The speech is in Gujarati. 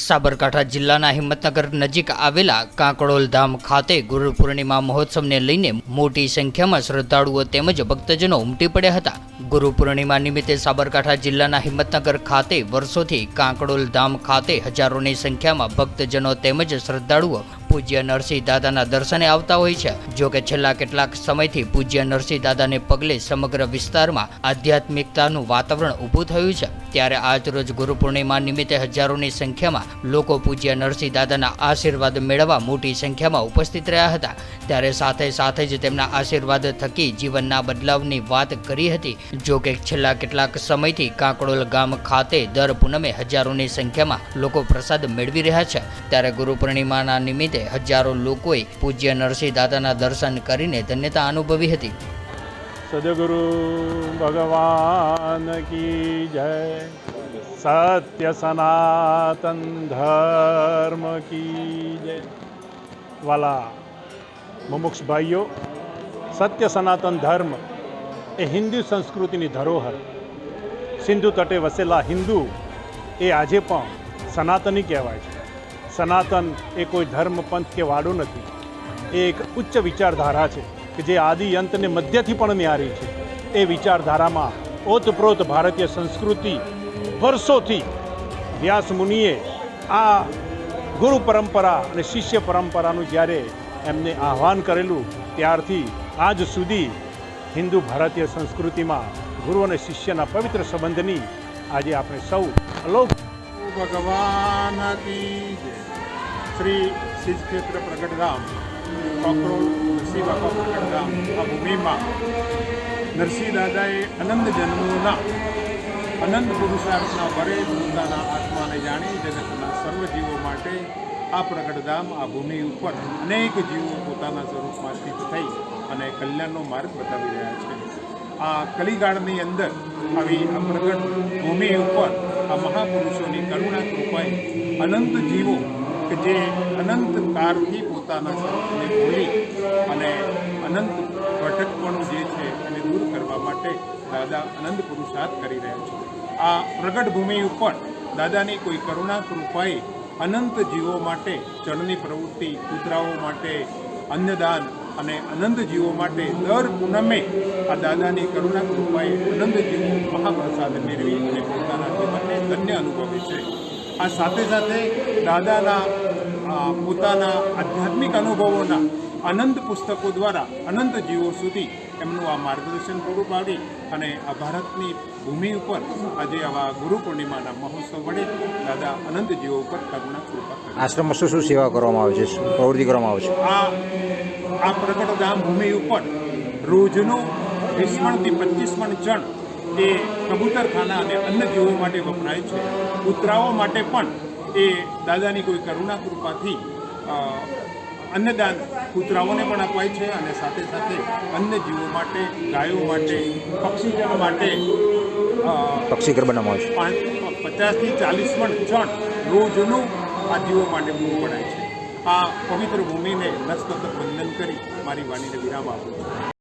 સાબરકાંઠા જિલ્લાના હિંમતનગર નજીક આવેલા કાંકડોલ ધામ ખાતે ગુરુ પૂર્ણિમા મહોત્સવને લઈને મોટી સંખ્યામાં શ્રદ્ધાળુઓ તેમજ ભક્તજનો ઉમટી પડ્યા હતા. ગુરુ પૂર્ણિમા નિમિત્તે સાબરકાંઠા જિલ્લાના હિંમતનગર ખાતે વર્ષોથી કાંકડોલ ધામ ખાતે હજારોની સંખ્યામાં ભક્તજનો તેમજ શ્રદ્ધાળુઓ પૂજ્ય નરસિંહ દાદાના દર્શને આવતા હોય છે. જો કે છેલ્લા કેટલાક સમયથી પૂજ્ય નરસિંહ દાદાને પગલે સમગ્ર વિસ્તારમાં આધ્યાત્મિકતાનું વાતાવરણ ઊભું થયું છે. ત્યારે આજરોજ ગુરુ પૂર્ણિમા નિમિત્તે હજારોની સંખ્યામાં લોકો પૂજ્ય નરસિંહ દાદાના આશીર્વાદ મેળવવા મોટી સંખ્યામાં ઉપસ્થિત રહ્યા હતા. ત્યારે સાથે સાથે જ તેમના આશીર્વાદ થકી જીવનના બદલાવની વાત કરી હતી. જો કે છેલ્લા કેટલાક સમયથી કાંકડોલ ગામ ખાતે દર પૂનમે હજારોની સંખ્યામાં લોકો પ્રસાદ મેળવી રહ્યા છે. ત્યારે ગુરુ પૂર્ણિમાના નિમિત્તે હજારો લોકોએ પૂજ્ય નરસિંહ દાદાના દર્શન કરીને ધન્યતા અનુભવી હતી. સદગુરુ ભગવાન કી જય સત્ય સનાતન ધર્મ કી જય વાલા મુમુક્ષ ભાઈઓ સત્ય સનાતન ધર્મ એ હિન્દુ સંસ્કૃતિની ધરોહર સિંધુ તટે વસેલા હિન્દુ એ આજે પણ સનાતની કહેવાય છે સનાતન એ કોઈ ધર્મ પંથ કે વાડો નથી એ એક ઉચ્ચ વિચારધારા છે કે જે આદિ અંતને મધ્યથી પણ નિહારી છે એ વિચારધારામાં ઓતપ્રોત ભારતીય સંસ્કૃતિ વર્ષોથી વ્યાસ મુનિએ આ ગુરુ પરંપરા અને શિષ્ય પરંપરાનું જ્યારે એમને આહ્વાન કરેલું, ત્યારથી આજ સુધી હિન્દુ ભારતીય સંસ્કૃતિમાં ગુરુ અને શિષ્યના પવિત્ર સંબંધની આજે આપણે સૌ અલૌક ભગવાન. શ્રી સિદ્ધક્ષેત્ર પ્રગટધામ, કોકરોલ નરસિંહ બાપા પ્રગટધામ આ ભૂમિમાં નરસિંહ દાદાએ અનંત જન્મોના અનંત પુરુષાર્થના વરે પોતાના આત્માને જાણી જગતના સર્વ જીવો માટે આ પ્રગટધામ આ ભૂમિ ઉપર અનેક જીવો પોતાના સ્વરૂપમાં સ્થિત થઈ અને કલ્યાણનો માર્ગ બતાવી રહ્યા છે આ કલિકાળની અંદર આવી આ પ્રગટ ભૂમિ ઉપર આ મહાપુરુષોની કરુણા કૃપાએ અનંત જીવો કે જે અનંત કાળથી પોતાના સ્વરૂપને ભૂલી અને અનંત ભટકપણું જે છે એને દૂર કરવા માટે દાદા અનંત પુરુષાર્થ કરી રહ્યા છે. આ પ્રગટ ભૂમિ ઉપર દાદાની કોઈ કરુણા કૃપાએ અનંત જીવો માટે ચણની પ્રવૃત્તિ, કૂતરાઓ માટે અન્નદાન અને અનંત જીવો માટે દર પૂનમે આ દાદાની કરુણા કૃપાએ અનંત જીવો મહાપ્રસાદ મેળવી અને પોતાના જીવનને ધન્ય અનુભવે છે. આ સાથે સાથે દાદાના પોતાના આધ્યાત્મિક અનુભવોના અનંત પુસ્તકો દ્વારા અનંત જીવો સુધી એમનું આ માર્ગદર્શન પૂરું પાડી અને આ ભારતની ભૂમિ ઉપર આજે આવા ગુરુ પૂર્ણિમાના મહોત્સવ વડે દાદા અનંત જીવો ઉપર કરુણા કૃપા કરે. આશ્રમમાં શું શું સેવા કરવામાં આવે છે? શું પ્રવૃત્તિ કરવામાં આવે છે? આ આ પ્રગટધામ ભૂમિ ઉપર રોજનું વીસ મણથી પચીસ મણ ચણ એ કબૂતરખાના અને અન્ય જીવો માટે વપરાય છે. કૂતરાઓ માટે પણ એ દાદાની કોઈ કરુણા કૃપાથી અન્નદાન કૂતરાઓને પણ અપાય છે અને સાથે સાથે અન્ય જીવો માટે ગાયો માટે પક્ષીજન માટે પક્ષીઘર પક્ષી ઘર બનાવવામાં આવે છે. પચાસથી ચાલીસ પણ જણ રોજનું આ જીવો માટે પૂરું પડાય છે. આ પવિત્ર ભૂમિને નસ્તક વંદન કરી મારી વાણીને વિરામ આપું છું.